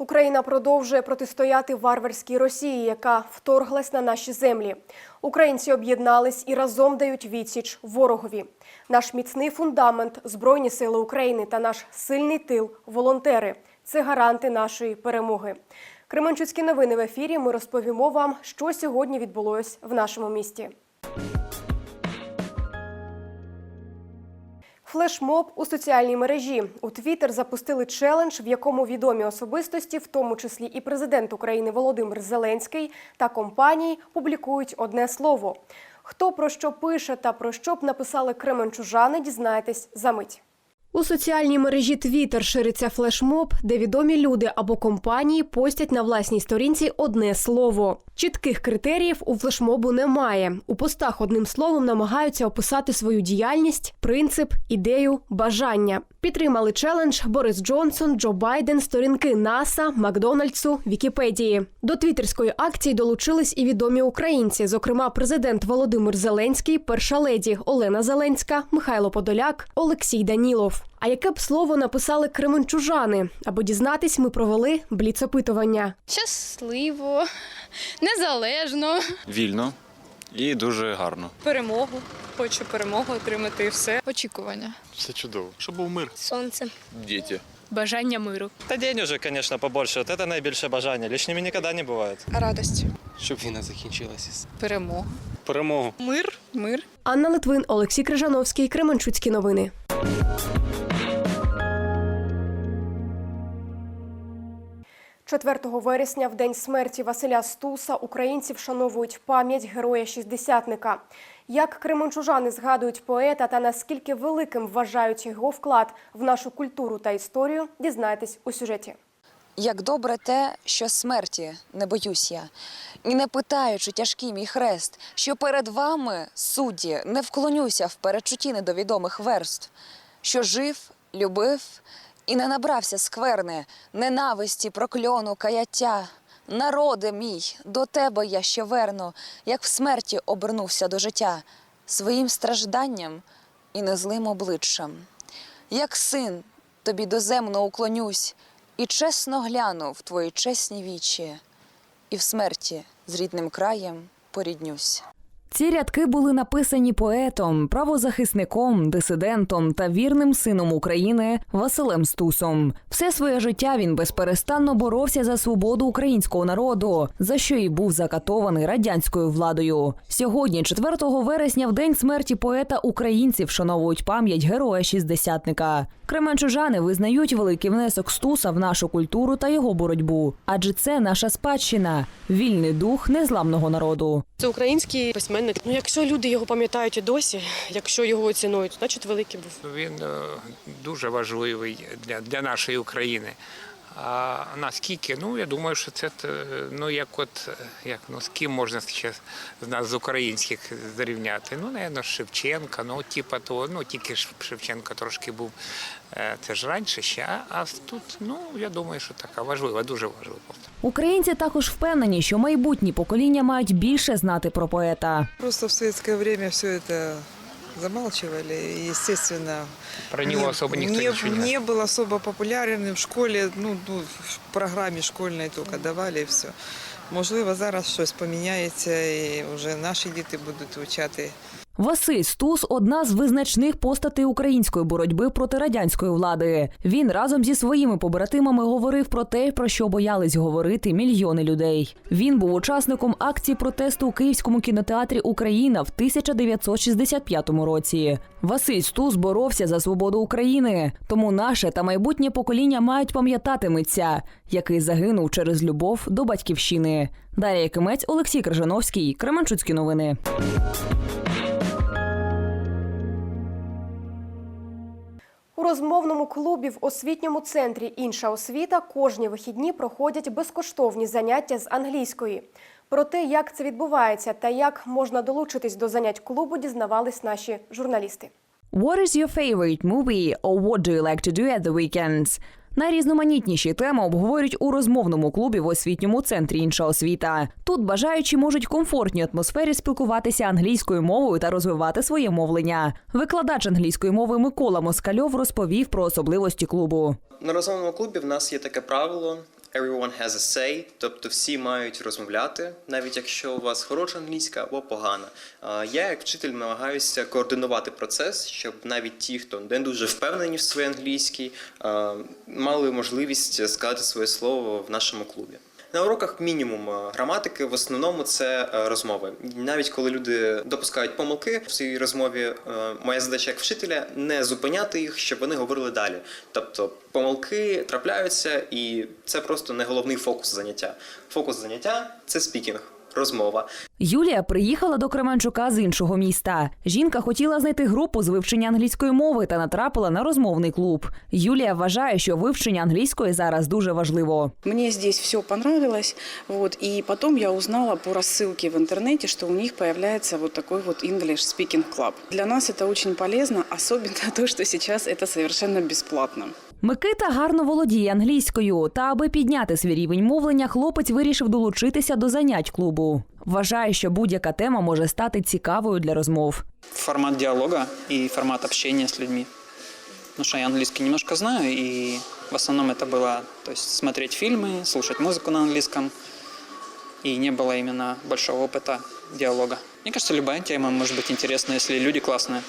Україна продовжує протистояти варварській Росії, яка вторглась на наші землі. Українці об'єднались і разом дають відсіч ворогові. Наш міцний фундамент Збройні сили України та наш сильний тил волонтери це гаранти нашої перемоги. Кременчуцькі новини в ефірі. Ми розповімо вам, що сьогодні відбулось в нашому місті. Флешмоб у соціальній мережі у Твіттер запустили челендж, в якому відомі особистості, в тому числі і президент України Володимир Зеленський та компанії, публікують одне слово. Хто про що пише та про що б написали кременчужани, дізнаєтесь за мить. У соціальній мережі Twitter шириться флешмоб, де відомі люди або компанії постять на власній сторінці одне слово. Чітких критеріїв у флешмобу немає. У постах одним словом намагаються описати свою діяльність, принцип, ідею, бажання. Підтримали челендж Борис Джонсон, Джо Байден, сторінки НАСА, Макдональдсу, Вікіпедії. До твіттерської акції долучились і відомі українці, зокрема, президент Володимир Зеленський, перша леді Олена Зеленська, Михайло Подоляк, Олексій Данілов. А яке б слово написали кременчужани? Аби дізнатись, ми провели бліцопитування. Щасливо, незалежно. вільно і дуже гарно. перемогу. Хочу перемогу отримати і все. Очікування. Все чудово. Щоб був мир. Сонце. Діти. Бажання миру. Та день уже, конечно, побольше. От это найбільше бажання. Лишніми ніколи не буває. Радость. Щоб війна закінчилася. Перемога. Перемогу. Мир. Мир. Анна Литвин, Олексій Крижановський, Кременчуцькі новини. – 4 вересня, в день смерті Василя Стуса, українці вшановують пам'ять героя-шістдесятника. Як кременчужани згадують поета та наскільки великим вважають його вклад в нашу культуру та історію, дізнайтесь у сюжеті. Як добре те, що смерті не боюсь я, і не питаючи тяжкий мій хрест, що перед вами, судді, не вклонюся в перечутті недовідомих верств, що жив, любив і не набрався скверни, ненависті, прокльону, каяття. Народе мій, до тебе я ще верну, як в смерті обернувся до життя, своїм стражданням і незлим обличчям. Як син, тобі доземно уклонюсь, і чесно гляну в твої чесні вічі, і в смерті з рідним краєм поріднюсь. Ці рядки були написані поетом, правозахисником, дисидентом та вірним сином України Василем Стусом. Все своє життя він безперестанно боровся за свободу українського народу, за що і був закатований радянською владою. Сьогодні, 4 вересня, в день смерті поета, українці вшановують пам'ять героя шістдесятника. Кременчужани визнають великий внесок Стуса в нашу культуру та його боротьбу, адже це наша спадщина, вільний дух незламного народу. Це український письменник. Ну, якщо люди його пам'ятають і досі, якщо його оцінують, значить великий був. Він е, дуже важливий для, для нашої України. А наскільки, ну я думаю, що це е, ну як от е, як ну з ким можна ще з нас з українських зрівняти? Ну, напевно, Шевченка, ну типа того, ну тільки ж Шевченко трошки був е, це ж раніше ще. А, а тут, ну я думаю, що така важлива, дуже важлива. Українці також впевнені, що майбутні покоління мають більше знати про поета. Просто в советское время все это замалчивали, и, естественно, Про нього особо никто не, ничего не не был особо популярен. В школі, ну, ну, в програмі школьної только давали и все. Можливо, зараз щось поміняється і вже наші діти будуть вивчати Василь Стус одна з визначних постатей української боротьби проти радянської влади. Він разом зі своїми побратимами говорив про те, про що боялись говорити мільйони людей. Він був учасником акції протесту у Київському кінотеатрі Україна в 1965 році. Василь Стус боровся за свободу України, тому наше та майбутнє покоління мають пам'ятати митця, який загинув через любов до батьківщини. Дар'я Кимець, Олексій Крижановський, Кременчуцькі новини. Розмовному клубі в освітньому центрі Інша освіта кожні вихідні проходять безкоштовні заняття з англійської. Про те, як це відбувається та як можна долучитись до занять клубу, дізнавались наші журналісти. What is your favorite movie or what do you like to do at the weekends? Найрізноманітніші теми обговорюють у розмовному клубі в освітньому центрі інша освіта. Тут бажаючі можуть в комфортній атмосфері спілкуватися англійською мовою та розвивати своє мовлення. Викладач англійської мови Микола Москальов розповів про особливості клубу. На розмовному клубі в нас є таке правило everyone has a say, тобто всі мають розмовляти, навіть якщо у вас хороша англійська або погана. Я, як вчитель, намагаюся координувати процес, щоб навіть ті, хто не дуже впевнені в своїй англійській, мали можливість сказати своє слово в нашому клубі. На уроках мінімум е, граматики, в основному це е, розмови. Навіть коли люди допускають помилки в своїй розмові, е, моя задача як вчителя не зупиняти їх, щоб вони говорили далі. Тобто помилки трапляються, і це просто не головний фокус заняття. Фокус заняття це спікінг, розмова. Юлія приїхала до Кременчука з іншого міста. Жінка хотіла знайти групу з вивчення англійської мови та натрапила на розмовний клуб. Юлія вважає, що вивчення англійської зараз дуже важливо. Мне здесь все понравилось, вот, и потом я узнала по рассылке в интернете, что у них появляется вот такой вот English Speaking Club. Для нас это очень полезно, особенно то, что сейчас это совершенно бесплатно. Микита гарно володіє англійською, та аби підняти свій рівень мовлення, хлопець вирішив долучитися до занять клубу. Вважає, що будь-яка тема може стати цікавою для розмов. формат диалога и формат общения с людьми. Потому что я английский немножко знаю, и в основном это было то есть, смотреть фильмы, слушать музыку на английском, и не было именно большого опыта диалога. Мне кажется, любая тема может быть интересна, если люди классные.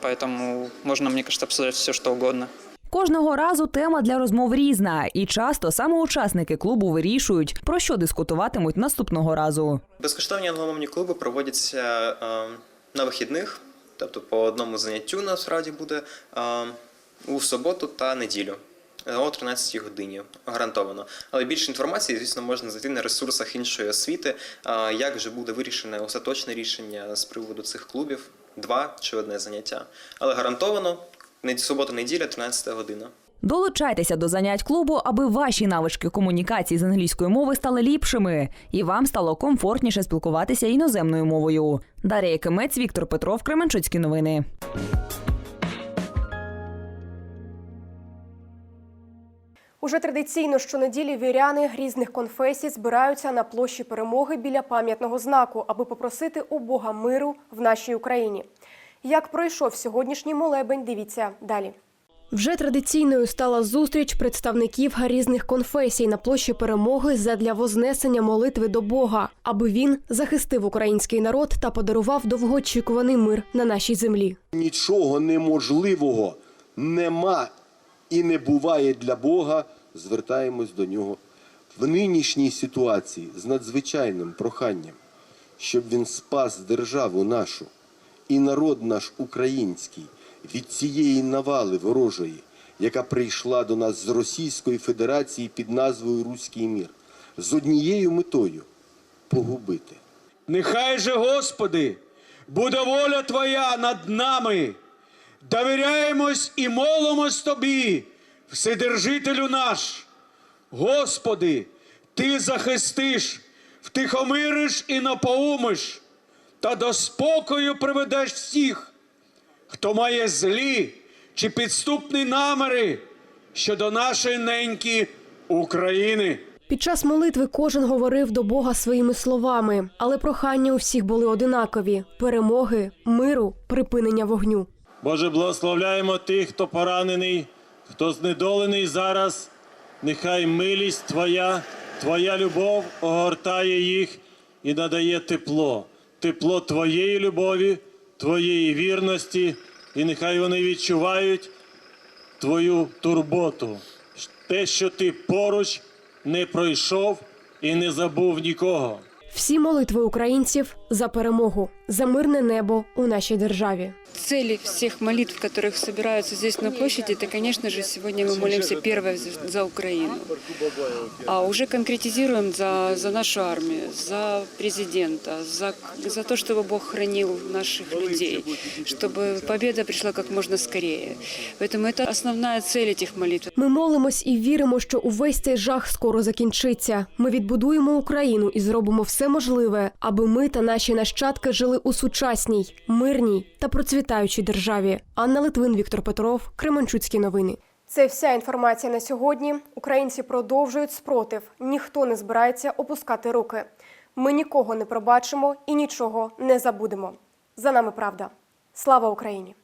Поэтому можно, мне кажется, обсуждать все, что угодно. Кожного разу тема для розмов різна, і часто саме учасники клубу вирішують, про що дискутуватимуть наступного разу. Безкоштовні англомовні клуби проводяться е, на вихідних, тобто по одному заняттю насправді буде е, у суботу та неділю. е, О 13 годині гарантовано. Але більше інформації, звісно, можна знайти на ресурсах іншої освіти, як вже буде вирішене остаточне рішення з приводу цих клубів, два чи одне заняття. Але гарантовано не- субота-неділя, 13 година. Долучайтеся до занять клубу, аби ваші навички комунікації з англійської мови стали ліпшими, і вам стало комфортніше спілкуватися іноземною мовою. Дар'я Якимець, Віктор Петров, Кременчуцькі новини. Уже традиційно щонеділі віряни різних конфесій збираються на площі перемоги біля пам'ятного знаку, аби попросити у Бога миру в нашій Україні. Як пройшов сьогоднішній молебень, дивіться далі. Вже традиційною стала зустріч представників різних конфесій на площі перемоги задля вознесення молитви до Бога, аби він захистив український народ та подарував довгоочікуваний мир на нашій землі. Нічого неможливого нема і не буває для Бога. Звертаємось до нього в нинішній ситуації з надзвичайним проханням, щоб він спас державу нашу і народ наш український від цієї навали ворожої, яка прийшла до нас з Російської Федерації під назвою Руський мір, з однією метою погубити. Нехай же, Господи, буде воля Твоя над нами. Довіряємось і молимось Тобі, Вседержителю наш. Господи, Ти захистиш, втихомириш і напоумиш, та до спокою приведеш всіх, хто має злі чи підступні наміри щодо нашої неньки України. Під час молитви кожен говорив до Бога своїми словами, але прохання у всіх були одинакові: перемоги, миру, припинення вогню. Боже, благословляємо тих, хто поранений, хто знедолений зараз. Нехай милість Твоя, Твоя любов огортає їх і надає тепло, тепло Твоєї любові, Твоєї вірності, і нехай вони відчувають Твою турботу, те, що Ти поруч не пройшов і не забув нікого. Всі молитви українців за перемогу, за мирне небо у нашій державі. Цели всех молитв, которых собираются здесь на площади, это, конечно же, сегодня мы молимся первое за- за Украину. А уже конкретизируем за, за нашу армию, за президента, за, за то, чтобы Бог хранил наших людей, чтобы победа пришла как можно скорее. Поэтому это основная цель этих молитв. Ми молимось і віримо, що увесь цей жах скоро закінчиться. Ми відбудуємо Україну і зробимо все можливе, аби ми та наші нащадки жили у сучасній, мирній та процвітаючій державі. Анна Литвин, Віктор Петров, Кременчуцькі новини. Це вся інформація на сьогодні. Українці продовжують спротив. Ніхто не збирається опускати руки. Ми нікого не пробачимо і нічого не забудемо. За нами правда. Слава Україні!